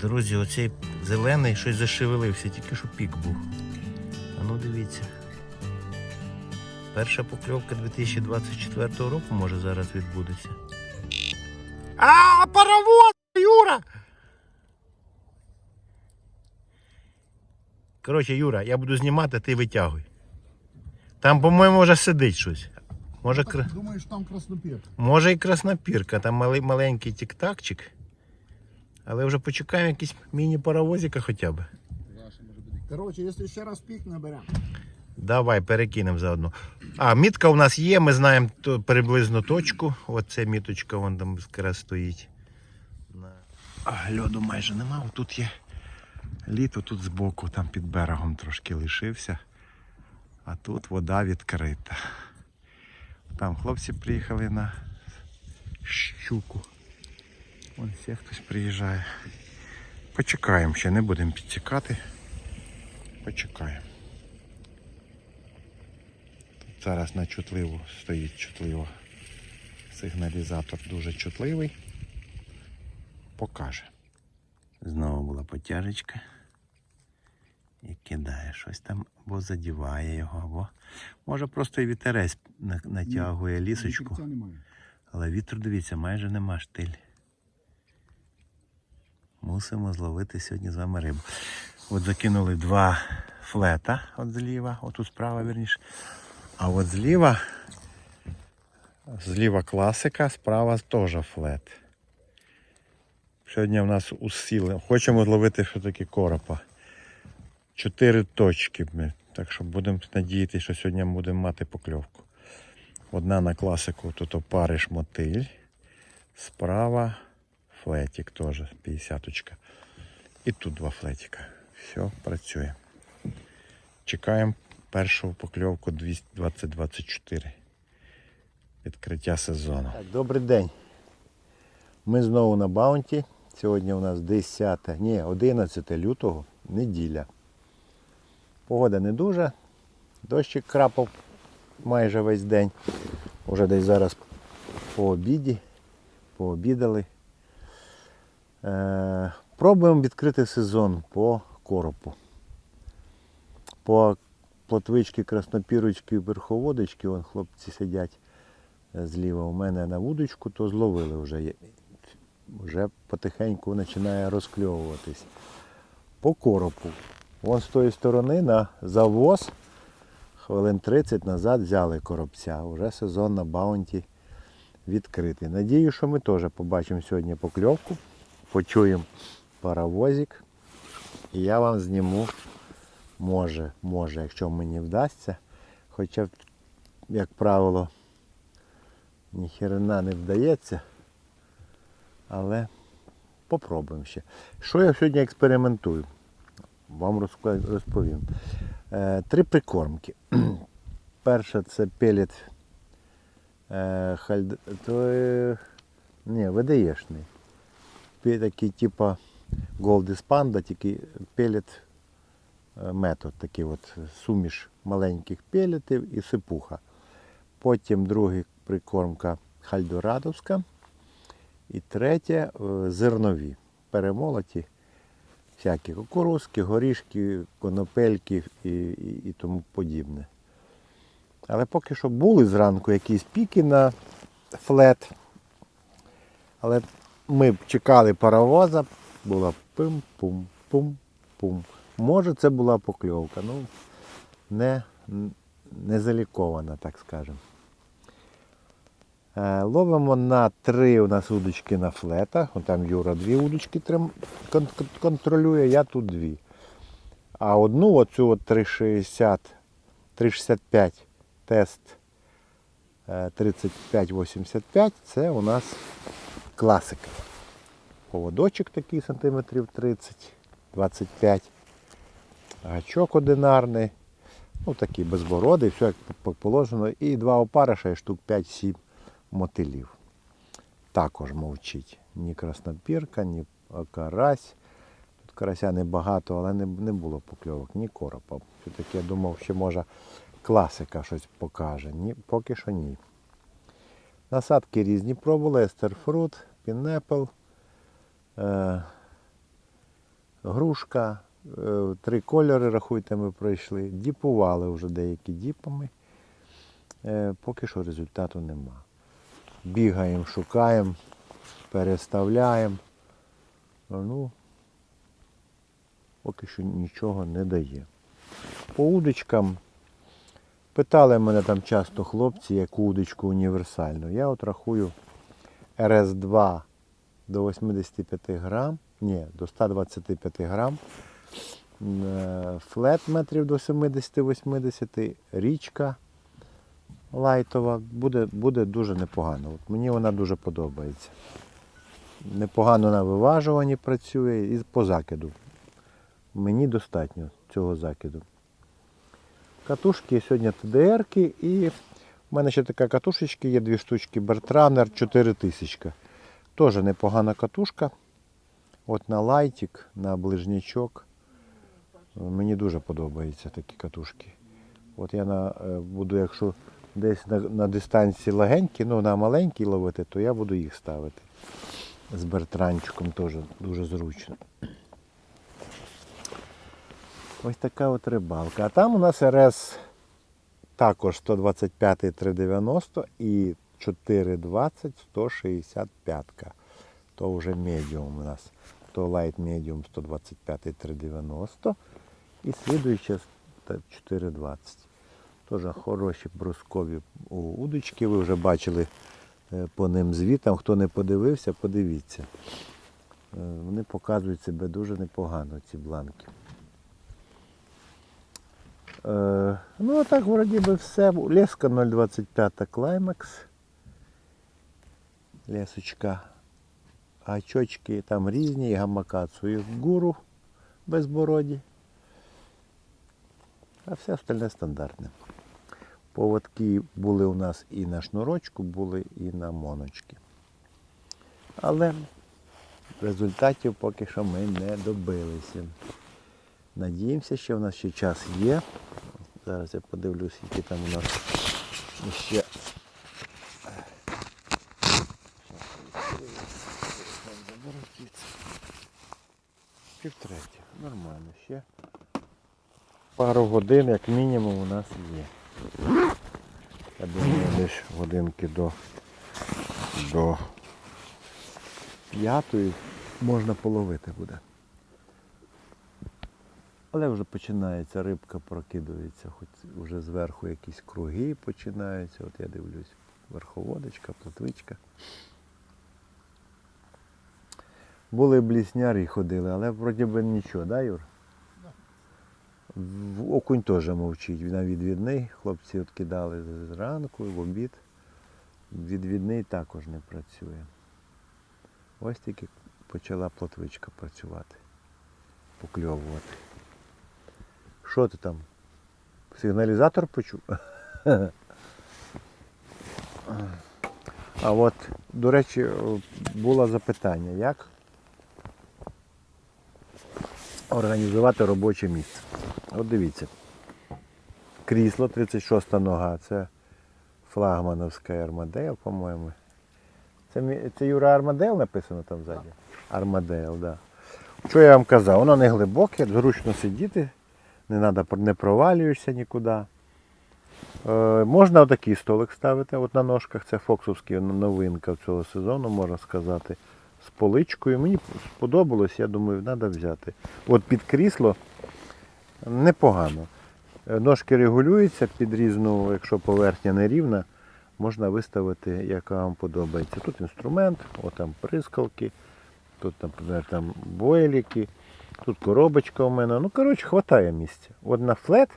Друзі, оцей зелений щось зашевелився, тільки що пік був. А ну дивіться. Перша покльовка 2024 року може зараз відбудеться. А, паровоз, Юра! Коротше, Юра, я буду знімати, ти витягуй. Там, по-моєму, вже сидить щось. Може, кр... Думаєш, там краснопір. Може і краснопірка, там малий, маленький тік-такчик. Але вже почекаємо якийсь міні-паровозика хоча б. Коротше, якщо ще раз пік наберемо. Давай перекинемо заодно. А, мітка у нас є, ми знаємо приблизно точку. Оце міточка вон там якраз стоїть. На- А, льоду майже нема, тут є літо тут збоку, там під берегом трошки лишився. А тут вода відкрита. Там хлопці приїхали на щуку. Вон ще хтось приїжджає. Почекаємо ще, не будемо підтікати. Почекаємо. Тут зараз на чутливу стоїть чутливо. Сигналізатор дуже чутливий. Покаже. Знову була потяжечка. І кидає щось там, або задіває його, або може просто і вітерець натягує лісочку. Але вітру, дивіться, майже нема штиль. Мусимо зловити сьогодні з вами рибу. От закинули два флета от зліва, отут справа вірніше. А от зліва, зліва класика, справа теж флет. Сьогодні в нас усіли. Хочемо зловити все-таки коропа. Чотири точки. ми. Так що будемо надіятися, що сьогодні будемо мати покльовку. Одна на класику тут опариш мотиль. Справа флетик теж 50 -очка. І тут два флетика. Все, працює. Чекаємо першу покльовку 2024. Відкриття сезону. Добрий день. Ми знову на баунті. Сьогодні у нас 10, ні, 11 лютого, неділя. Погода не дуже. Дощик крапав майже весь день. Уже десь зараз по обіді, пообідали. Е, пробуємо відкрити сезон по коропу. По плотвички, краснопірочки, верховодочки, вон хлопці сидять е, зліва у мене на вудочку, то зловили вже. Вже потихеньку починає розкльовуватись. По коропу. Вон з тої сторони на завоз хвилин 30 назад взяли коробця. Уже сезон на баунті відкритий. Надію, що ми теж побачимо сьогодні покльовку, почуємо паровозик. І я вам зніму, може, може, якщо мені вдасться. Хоча, як правило, ніхерена не вдається. Але попробуємо ще. Що я сьогодні експериментую? Вам розповім. Е, Три прикормки. Перша це пелет е, ні, ВДЄшний. Такий типа Goldis Panda, тільки пелет е, метод, такий от суміш маленьких пелетів і сипуха. Потім другий прикормка хальдорадовська. І третє е, зернові, перемолоті, всякі кукурузки, горішки, конопельки і, і, і тому подібне. Але поки що були зранку якісь піки на флет. Але ми чекали паровоза, була пим-пум-пум-пум. Може це була покльовка, ну не, не залікована, так скажемо. Е, Ловимо на три у нас удочки на флета. Вон там Юра дві удочки контролює, я тут дві. А одну оцю от 360, 365 тест е, 3585 це у нас класика. Поводочок такий сантиметрів 30-25. Гачок одинарний. Ну такий безбородий, все як положено. І два опариша і штук 5-7 мотилів. Також мовчить. Ні краснопірка, ні карась. Тут карася небагато, але не, не було покльовок, ні коропа. Все-таки я думав, що може класика щось покаже. Ні, поки що ні. Насадки різні пробували, естерфрут, пінепл, е, грушка, е, три кольори, рахуйте, ми пройшли. Діпували вже деякі діпами. Е, Поки що результату нема. Бігаємо, шукаємо, переставляємо. Ну, поки що нічого не дає. По удочкам питали мене там часто хлопці, яку удочку універсальну. Я от рахую РС-2 до 85 грам, ні, до 125 грам. Е, Флет метрів до 70-80, річка лайтова, буде, буде дуже непогано. От мені вона дуже подобається. Непогано на виважуванні працює і по закиду. Мені достатньо цього закиду. Катушки сьогодні ТДРки і в мене ще така катушечка є, дві штучки Бертранер 4000. Теж непогана катушка. От на лайтик, на ближнячок. Мені дуже подобаються такі катушки. От я на, е, буду, якщо десь на, на дистанції легенькі, ну на маленькій ловити, то я буду їх ставити. З бертранчиком теж дуже зручно. Ось така от рибалка. А там у нас РС також 125 390 і 420 165. То вже медіум у нас. То лайт медіум 125 390 і слідуюче 420. Теж хороші брускові удочки. Ви вже бачили е, по ним звітам. Хто не подивився, подивіться. Е, Вони показують себе дуже непогано, ці бланки. Е, ну, а так, вроді би, все. Леска 0,25 Climax. Лесочка. Гачочки там різні, і гамакацу, і гуру безбороді. А все остальне стандартне. Поводки були у нас і на шнурочку, були і на моночки. Але результатів поки що ми не добилися. Надіємося, що в нас ще час є. Зараз я подивлюсь, які там у нас ще. Півтретє. Нормально ще. Пару годин, як мінімум, у нас є. Я думаю, десь годинки до, до п'ятої можна половити буде. Але вже починається, рибка прокидується, хоч вже зверху якісь круги починаються. От я дивлюсь, верховодочка, плотвичка. Були бліснярі ходили, але вроді би нічого, да, Юр? Окунь теж мовчить, на відвідний. Хлопці от кидали зранку, в обід. Відвідний також не працює. Ось тільки почала плотвичка працювати, покльовувати. Що ти там? Сигналізатор почув? А от, до речі, було запитання, як організувати робоче місце. От дивіться. Крісло 36 нога, це флагмановська Армадейл, по-моєму. Це, це Юра Армадейл написано там ззаді? Армадейл, так. Да. Що я вам казав? Воно не глибоке, зручно сидіти, не треба, не провалюєшся нікуди. Е, можна отакий столик ставити от на ножках. Це фоксовський новинка цього сезону, можна сказати, з поличкою. Мені сподобалось, я думаю, треба взяти. От під крісло непогано. Е, Ножки регулюються під різну, якщо поверхня не рівна, можна виставити, яка вам подобається. Тут інструмент, от там прискалки, тут, наприклад, там бойліки, тут коробочка у мене. Ну, коротше, хватає місця. От на флет,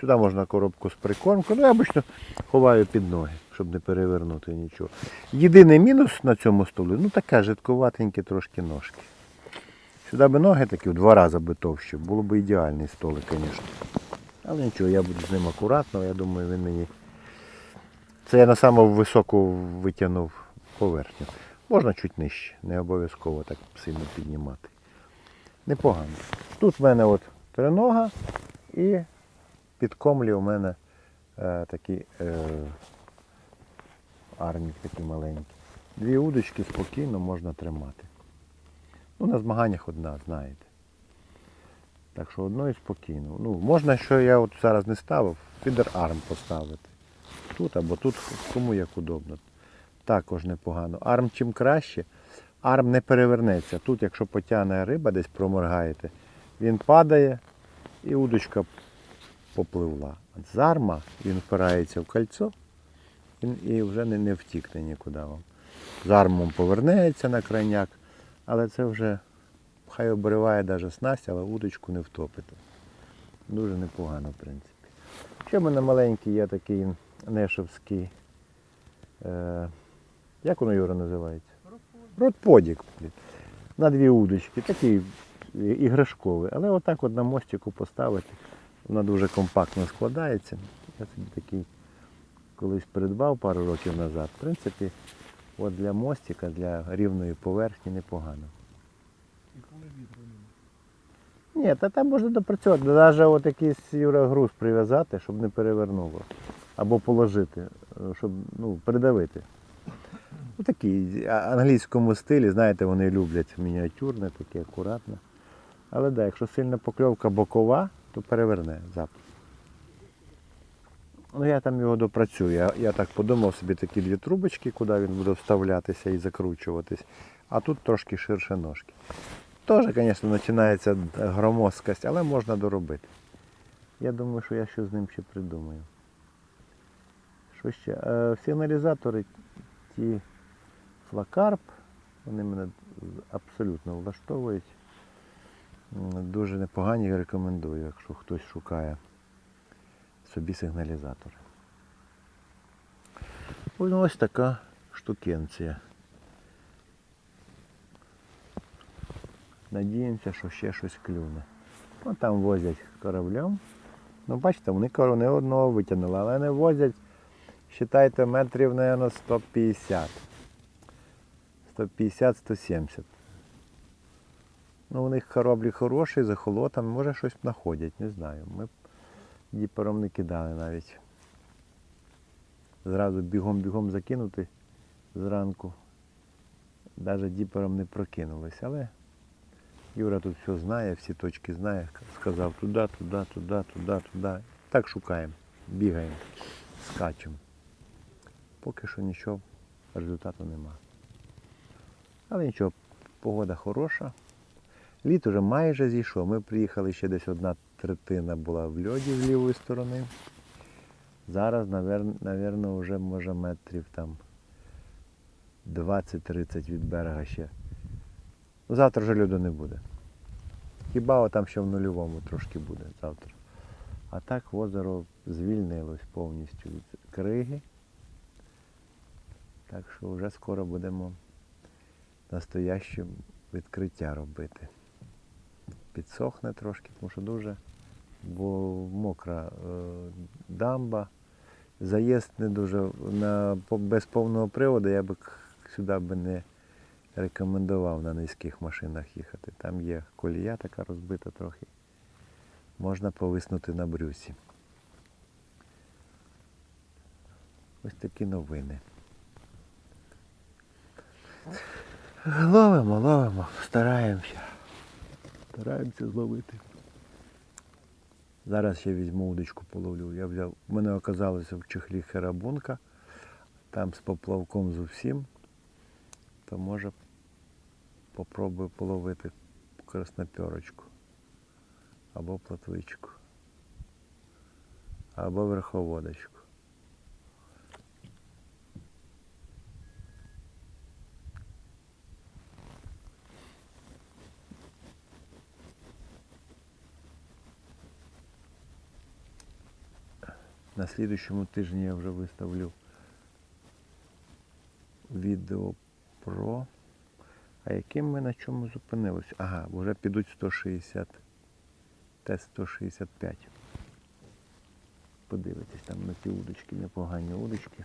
сюди можна коробку з прикормкою. Ну, я обично ховаю під ноги, щоб не перевернути нічого. Єдиний мінус на цьому столі, ну така жидковатенькі трошки ножки. Сюди би ноги такі в два рази би товщі, було б ідеальний столик, звісно. Але нічого, я буду з ним акуратно, я думаю, він мені. Це я на саму високу витягнув поверхню. Можна чуть нижче, не обов'язково так сильно піднімати. Непогано. Тут в мене от тринога і під комлі у мене е, такі е, армік такі маленькі. Дві удочки спокійно можна тримати. Ну, на змаганнях одна, знаєте. Так що одною спокійно. Ну, можна, що я от зараз не ставив, фідер арм поставити. Тут або тут, кому як удобно. Також непогано. Арм чим краще, арм не перевернеться. Тут, якщо потягне риба, десь проморгаєте, він падає і удочка попливла. З арма він впирається в кольцо і, вже не, не втікне нікуди вам. З армом повернеться на крайняк, але це вже хай обриває навіть снасть, але удочку не втопите. Дуже непогано, в принципі. Ще в мене маленький є такий нешевський. Е, як воно Юра називається? Ротподік. блін. На дві удочки. Такий іграшковий. Але отак от на мостику поставити. Вона дуже компактно складається. Я собі такий колись придбав пару років назад. В принципі, от для мостика, для рівної поверхні непогано. І коли вітру. Ні, та там можна допрацювати. Навіть от якийсь Юра груз прив'язати, щоб не перевернуло. Або положити, е, щоб ну, придавити. Ну, такий англійському стилі, знаєте, вони люблять мініатюрне, таке акуратне. Але да, якщо сильна покльовка бокова, то переверне запах. Ну я там його допрацюю. Я, я так подумав собі такі дві трубочки, куди він буде вставлятися і закручуватись. А тут трошки ширше ножки. Теж, звісно, починається громоздкость, але можна доробити. Я думаю, що я щось з ним ще придумаю. Що ще? Е, Сигналізатори ті флакарп, вони мене абсолютно влаштовують. Дуже непогані рекомендую, якщо хтось шукає собі сигналізатори. Ось ну, ось така штукенція. Надіємося, що ще щось клюне. Ну, там возять кораблем. Ну, бачите, вони корони одного витягнули, але не возять, вважайте, метрів, мабуть, 150. 150-170. Ну, у них кораблі хороші, з ехолотами, може щось знаходять, не знаю. Ми діпером не кидали навіть. Зразу бігом-бігом закинути зранку. Навіть діпером не прокинулись, але Юра тут все знає, всі точки знає. Сказав туди, туди, туди, туди, туди. Так шукаємо, бігаємо, скачемо. Поки що нічого, результату нема. Але нічого, погода хороша. Літ уже майже зійшов. Ми приїхали ще десь одна третина була в льоді з лівої сторони. Зараз, напевно, вже може метрів там 20-30 від берега ще. Ну, Завтра вже льоду не буде. Хіба там ще в нульовому трошки буде завтра. А так озеро звільнилось повністю від криги. Так що вже скоро будемо настояще відкриття робити. Підсохне трошки, тому що дуже бо мокра е, дамба. Заїзд не дуже на, без повного приводу я би сюди би не рекомендував на низьких машинах їхати. Там є колія така розбита трохи. Можна повиснути на брюсі. Ось такі новини. Ловимо, ловимо, стараємося. Стараємося зловити. Зараз ще візьму удочку половлю. Я взяв, у мене оказалося в чехлі херабунка, там з поплавком з усім, то може попробую половити красноперочку або платвичку, або верховодочку. На слідущому тижні я вже виставлю відео про. А яким ми на чому зупинились? Ага, вже підуть 160. Тест 165. Подивитесь там на ті удочки, непогані удочки.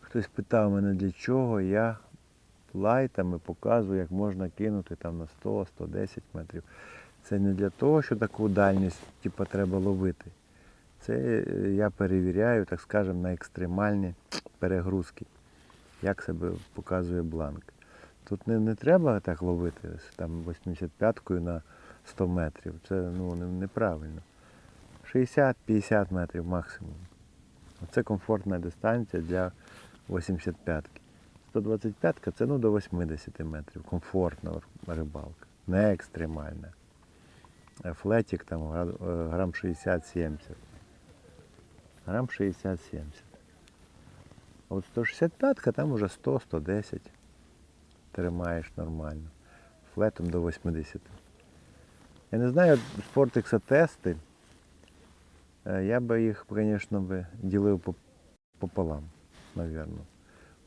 Хтось питав мене для чого я лайтами показую, як можна кинути там на 100-110 метрів. Це не для того, що таку дальність типу, треба ловити. Це е, я перевіряю, так скажемо, на екстремальні перегрузки, як себе показує бланк. Тут не, не треба так ловити там 85-кою на 100 метрів. Це ну, неправильно. 60-50 метрів максимум. Це комфортна дистанція для 85-ки. 125-ка це ну, до 80 метрів. Комфортна рибалка. Не екстремальна. Флетик там е, грам 60-70. Грам 60-70. А от 165-ка там уже 100-110 тримаєш нормально. Флетом до 80. Я не знаю, спортикса тести. е, Я би їх, звісно, би ділив пополам, напевно.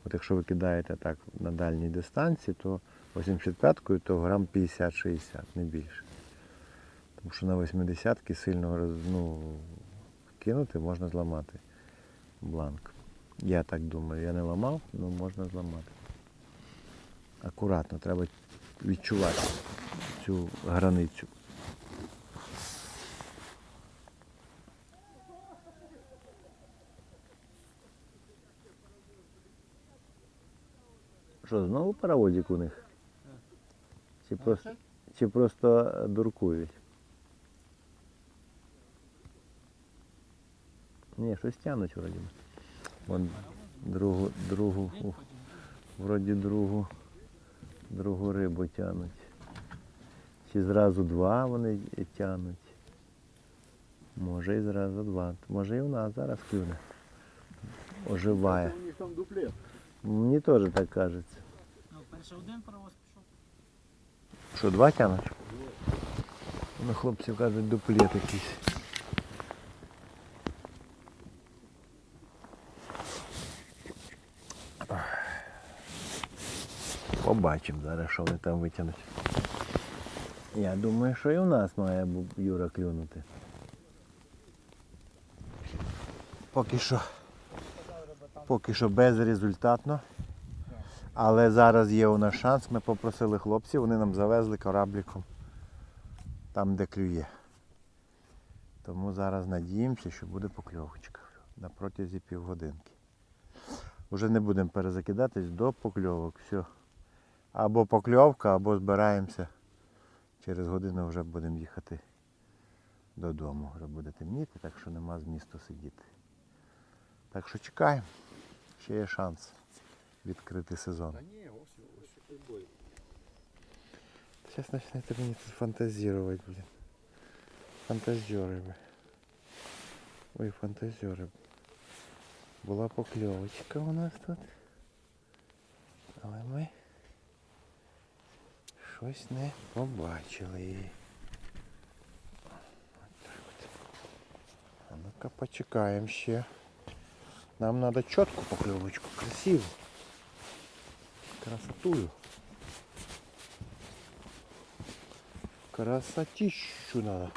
От якщо ви кидаєте так на дальній дистанції, то 85-кою то грам 50-60, не більше. Тому що на 80-ки сильно ну, кинути можна зламати бланк. Я так думаю, я не ламав, але можна зламати. Акуратно, треба відчувати цю границю. Що, знову паровозик у них? Чи просто, чи просто дуркують? Ні, щось тянуть вроді. Вон другу, другу, ух, вроді другу, другу рибу тянуть. Чи зразу два вони тянуть. Може і зразу два. Може і у нас зараз клюне. Оживає. У них там дуплет. Мені теж так кажеться. Ну, перше один паровоз пішов. Що, два тянуть? Ну, хлопці кажуть, дуплет якийсь. Побачимо зараз, що вони там витягнуть. Я думаю, що і у нас має Юра клюнути. Поки що. Поки що безрезультатно. Але зараз є у нас шанс. Ми попросили хлопців, вони нам завезли корабліком там, де клює. Тому зараз надіємося, що буде покльовочка на протязі півгодинки. Уже не будемо перезакидатись до покльовок. Все. Або покльовка, або збираємося. Через годину вже будемо їхати додому. Вже буде темніти, так що нема змісту сидіти. Так що чекаємо. Ще є шанс відкрити сезон. Та ні, ось ось той. Сейчас начнете мені тут фантазировать, блин. Фантазеры, блин. Ой, фантазеры. Була покльовочка у нас тут. Але ми щось не побачили. А ну-ка почекаємо ще. Нам треба чітку покльовочку, красиву. Красотую. Красотищу надо.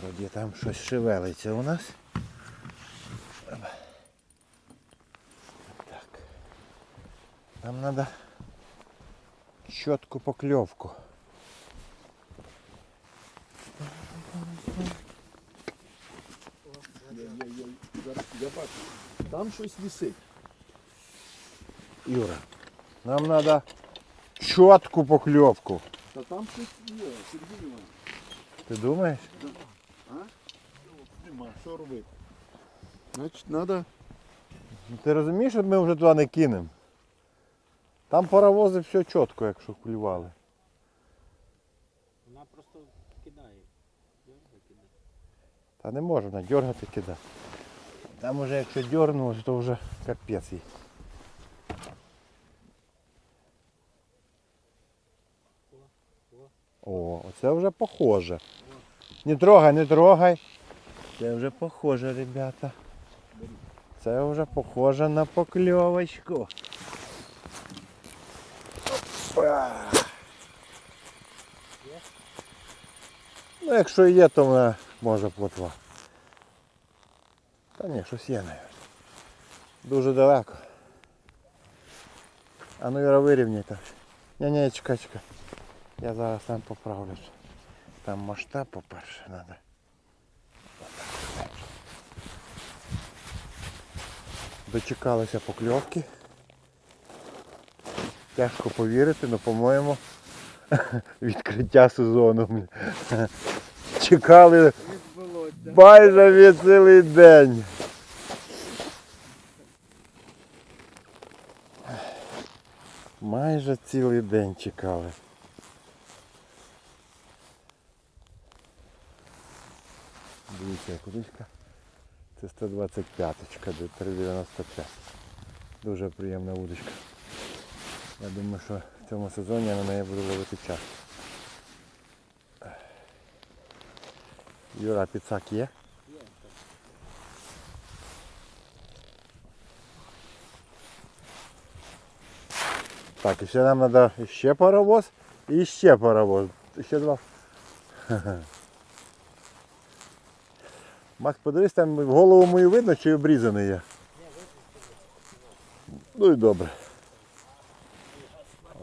Вроді там щось шевелиться у нас. Так. Нам надо чітку покльовку. Я, бачу. Там щось висить. Юра, нам надо чітку покльовку. Та там щось є, Сергій Іванович. Ти думаєш? А? Нема, що робити? Значить, треба Ти розумієш, що ми вже туди не кинемо? Там паровози все чітко, якщо клювали. Вона просто кидає. Дьорга кидає. Та не може вона дергати кидати. Там уже якщо дернулось, то вже капець їй. О, оце вже похоже. Не трогай, не трогай. Це вже похоже, ребята. Це вже похоже на покльовочку. Опа. Ну, якщо є, то може плотва. Та ні, щось є, навіть. Дуже далеко. А ну Юра, вирівняй так. Ні, ні, чекай, чекай. Я зараз там поправлюсь. Там масштаб, по-перше, треба. Дочекалися покльовки. Тяжко повірити, але по-моєму відкриття сезону. Чекали майже цілий день. Майже цілий день чекали. Дивіться, як. Це 125-ка, де 395. Дуже приємна удочка. Я думаю, що в цьому сезоні я на неї буду ловити час. Юра, підсак є? Так, і ще нам треба ще паровоз і ще паровоз. Ще два. Макс, подивись, там в голову мою видно, чи обрізаний я. Ну і добре.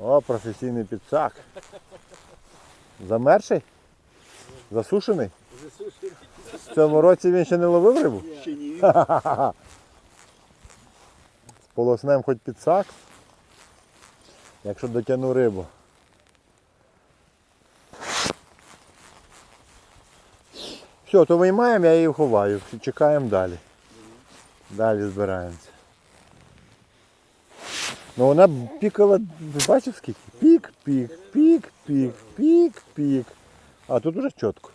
О, професійний підсак. Замерший? Засушений? В цьому році він ще не ловив рибу? Ще ні. Полоснем хоч підсак. Якщо дотягну рибу. Все, то виймаємо, я її ховаю. Чекаємо далі. Далі збираємося. Ну вона пікала, бачив скільки? Пік, пік, пік, пік, пік, пік. А тут уже чітко.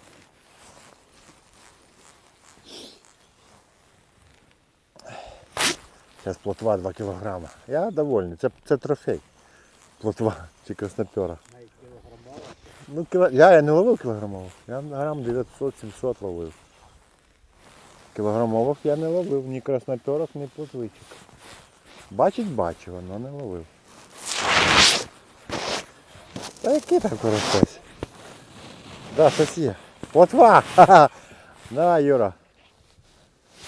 Зараз плотва 2 кілограма. Я довольний. Це, це трофей. Плотва чи краснопера. Ну, кіло... я, я не ловив кілограмових. Я грам 900-700 ловив. Кілограмових я не ловив, ні красноперок, ні плотвичок. Бачить бачив, але не ловив. Та який там користась? Да, щось є. Плотва! Давай, Юра.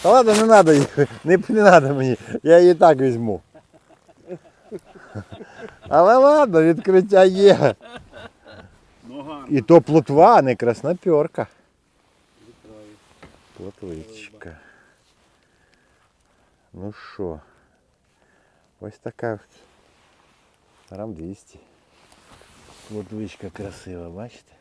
Та ладно, не треба їх, не, не треба мені, я її так візьму. Але ладно, відкриття є. Ну гарно. І то плотва, а не красноперка. Плотвичка. Ну що, ось така от. грам 200. Плотвичка красива, бачите?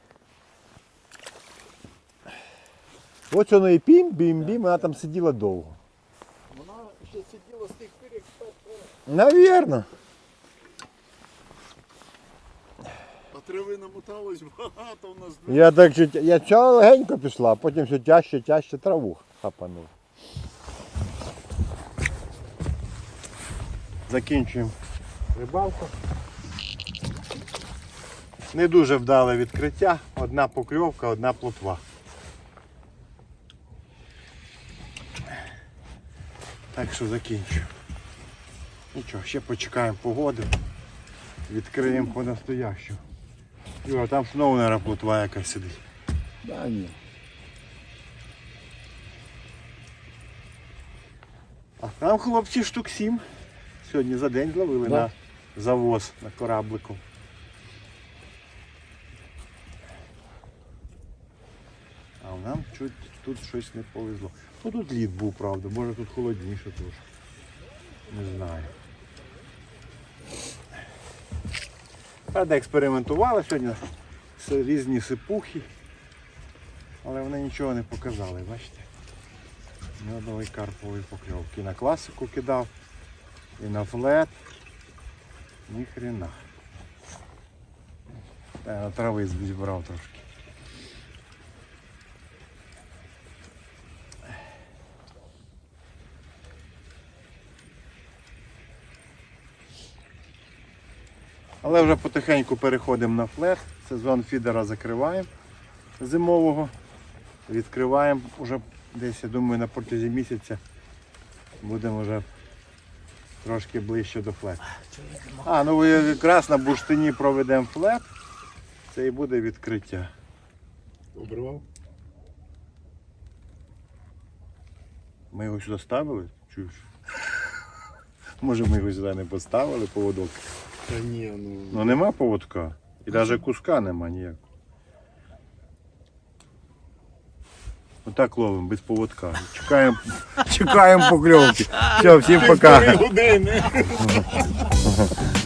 Ось воно і пім, бім, бім, вона там сиділа довго. Вона ще сиділа з тих пір, як перша. Навірно. Трави намоталось багато в нас. Я так чуть, я цього легенько пішла, а потім все тяжче, тяжче траву хапанув. Закінчуємо рибалку. Не дуже вдале відкриття. Одна покльовка, одна плотва. Так що закінчую. Нічого, ще почекаємо погоди. Відкриємо по настоящому. Юра, там знову наверное, плотва якась сидить. Да, ні. А там хлопці штук сім. Сьогодні за день зловили Да. на завоз на кораблику. А нам чуть тут щось не повезло. Ну тут лід був, правда, може тут холодніше трошки. Не знаю. Правда, експериментували сьогодні різні сипухи, але вони нічого не показали, бачите? Ні одної карпової. І на класику кидав, і на флет. Ні хрена. Та я на трави збрав трошки. Але вже потихеньку переходимо на флет. Сезон фідера закриваємо зимового. Відкриваємо вже десь, я думаю, на протязі місяця будемо вже трошки ближче до флету. А, ну якраз на бурштині проведемо флет. Це і буде відкриття. Обривав? Ми його сюди ставили? Чуєш? Може ми його сюди не поставили поводок. Та ні, ну. Ну нема поводка. І навіть куска нема ніякого. Отак ловимо, без поводка. Чекаємо, чекаємо покльовки. Все, всім пока. години.